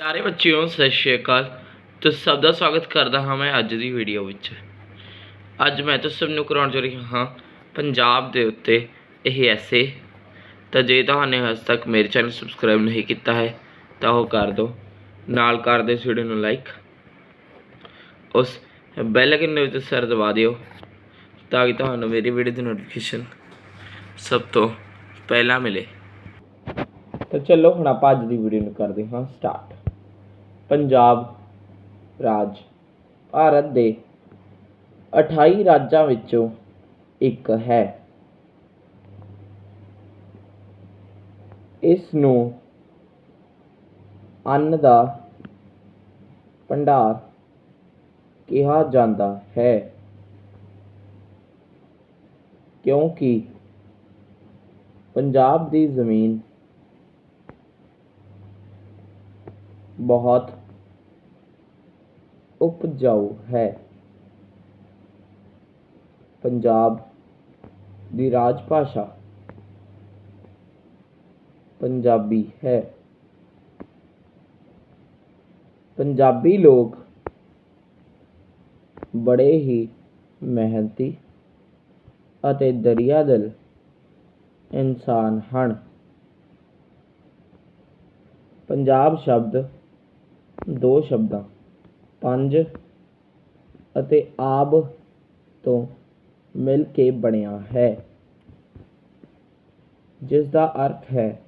ਪਿਆਰੇ ਬੱਚਿਓ, ਸਤਿ ਸ਼੍ਰੀ ਅਕਾਲ। ਤੁਸੀਂ ਸਭ ਦਾ ਸਵਾਗਤ ਕਰਦਾ ਹਾਂ ਮੈਂ ਅੱਜ ਦੀ ਵੀਡੀਓ ਵਿੱਚ। ਅੱਜ ਮੈਂ ਤੁਸੀਂ ਸਭ ਨੂੰ ਕਰਾਉਣ ਜਾ ਰਿਹਾ ਹਾਂ ਪੰਜਾਬ ਦੇ ਉੱਤੇ ਇਹ ਐਸੇ ਤਾਂ ਜੇ ਤੁਹਾਨੂੰ ਹਜੇ ਤੱਕ ਮੇਰੇ ਚੈਨਲ ਸਬਸਕ੍ਰਾਈਬ ਨਹੀਂ ਕੀਤਾ ਹੈ, ਤਾਂ ਉਹ ਕਰ ਦਿਓ। ਨਾਲ ਕਰ ਦਿਓ ਇਸ ਵੀਡੀਓ ਨੂੰ ਲਾਈਕ ਉਸ ਬੈਲ ਆਈਕਨ ਦੇ ਉੱਤੇ ਸਰ ਦਬਾ ਦਿਓ, ਤਾਂ ਕਿ ਤੁਹਾਨੂੰ ਮੇਰੀ ਵੀਡੀਓ ਦੀ ਨੋਟੀਫਿਕੇਸ਼ਨ ਸਭ ਤੋਂ ਪਹਿਲਾਂ ਮਿਲੇ। ਤਾਂ ਚਲੋ ਹੁਣ ਆਪਾਂ ਅੱਜ ਦੀ ਵੀਡੀਓ ਨੂੰ ਕਰਦੇ ਹਾਂ ਸਟਾਰਟ ਪੰਜਾਬ ਰਾਜ। ਭਾਰਤ ਦੇ 28 ਰਾਜਾਂ ਵਿੱਚੋਂ ਇੱਕ ਹੈ। ਇਸ ਨੂੰ ਅੰਨ ਦਾ ਭੰਡਾਰ ਕਿਹਾ ਜਾਂਦਾ ਹੈ। ਕਿਉਂਕਿ ਪੰਜਾਬ ਦੀ ਜ਼ਮੀਨ ਬਹੁਤ ਉਪਜਾਊ ਹੈ। ਪੰਜਾਬ ਦੀ ਰਾਜ ਭਾਸ਼ਾ ਪੰਜਾਬੀ ਹੈ। ਪੰਜਾਬੀ ਲੋਕ ਬੜੇ ਹੀ ਮਿਹਨਤੀ ਅਤੇ ਦਰਿਆਦਿਲ ਇਨਸਾਨ ਹਨ। ਪੰਜਾਬ ਸ਼ਬਦ ਦੋ ਸ਼ਬਦਾਂ, ਪੰਜ ਅਤੇ ਆਬ ਤੋਂ ਮਿਲ ਕੇ ਬਣਿਆ ਹੈ। ਜਿਸ ਦਾ ਅਰਥ ਹੈ,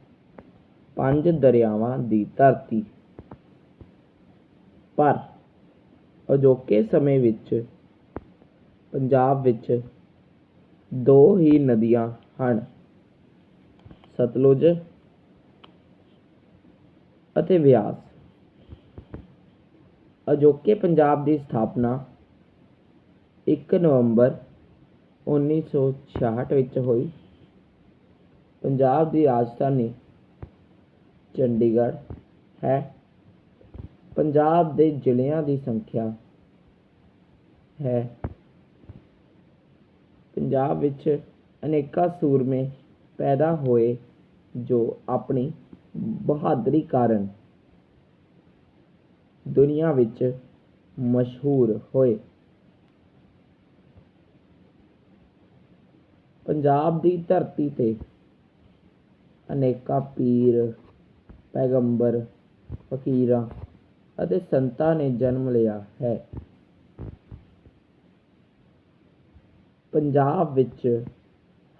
ਪੰਜ ਦਰਿਆਵਾਂ ਦੀ ਧਰਤੀ। ਪਰ ਅਜੋਕੇ ਸਮੇਂ ਵਿੱਚ ਪੰਜਾਬ ਵਿੱਚ ਦੋ ਹੀ ਨਦੀਆਂ ਹਨ, ਸਤਲੁਜ ਅਤੇ ਬਿਆਸ। ਅਜੋਕੇ ਪੰਜਾਬ ਦੀ ਸਥਾਪਨਾ ਇੱਕ ਨਵੰਬਰ 1966 ਵਿੱਚ ਹੋਈ। ਪੰਜਾਬ ਦੀ ਰਾਜਧਾਨੀ ਚੰਡੀਗੜ੍ਹ ਹੈ। ਪੰਜਾਬ ਦੇ ਜ਼ਿਲ੍ਹਿਆਂ ਦੀ ਸੰਖਿਆ ਹੈ। ਪੰਜਾਬ ਵਿੱਚ ਅਨੇਕਾਂ ਸੂਰਮੇ ਪੈਦਾ ਹੋਏ ਜੋ ਆਪਣੀ ਬਹਾਦਰੀ ਕਾਰਨ ਦੁਨੀਆ ਵਿੱਚ ਮਸ਼ਹੂਰ ਹੋਏ। ਪੰਜਾਬ ਦੀ ਧਰਤੀ ਤੇ ਅਨੇਕਾਂ ਪੀਰ, ਪੈਗੰਬਰ, ਫਕੀਰਾਂ ਅਤੇ ਸੰਤਾਂ ਨੇ ਜਨਮ ਲਿਆ ਹੈ। ਪੰਜਾਬ ਵਿੱਚ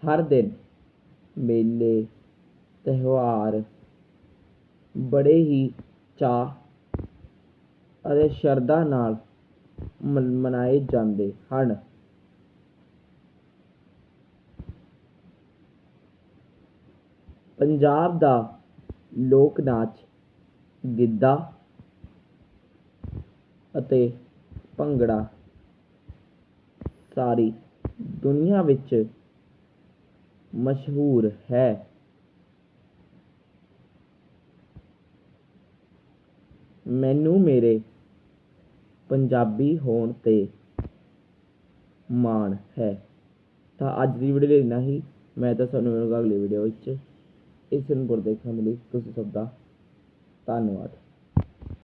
ਹਰ ਦਿਨ ਮੇਲੇ, ਤਿਉਹਾਰ ਬੜੇ ਹੀ ਚਾਅ ਅਤੇ ਸ਼ਰਧਾ ਨਾਲ ਮਨ- ਮਨਾਏ ਜਾਂਦੇ ਹਨ। ਪੰਜਾਬ ਦਾ ਲੋਕ ਨਾਚ ਗਿੱਧਾ ਅਤੇ ਭੰਗੜਾ ਸਾਰੀ ਦੁਨੀਆ ਵਿੱਚ ਮਸ਼ਹੂਰ ਹੈ। ਮੈਨੂੰ ਮੇਰੇ ਪੰਜਾਬੀ ਹੋਣ ਤੇ ਮਾਣ ਹੈ। ਤਾਂ ਅੱਜ ਦੀ ਵੀਡੀਓ ਲਈ ਇੰਨਾ ਹੀ। ਮੈਂ ਤਾਂ ਤੁਹਾਨੂੰ ਮਿਲੂੰਗਾ ਅਗਲੀ ਵੀਡੀਓ ਵਿੱਚ। ਇਸ ਨੂੰ ਦੇਖਣ ਲਈ ਤੁਸੀਂ ਸਭ ਦਾ ਧੰਨਵਾਦ।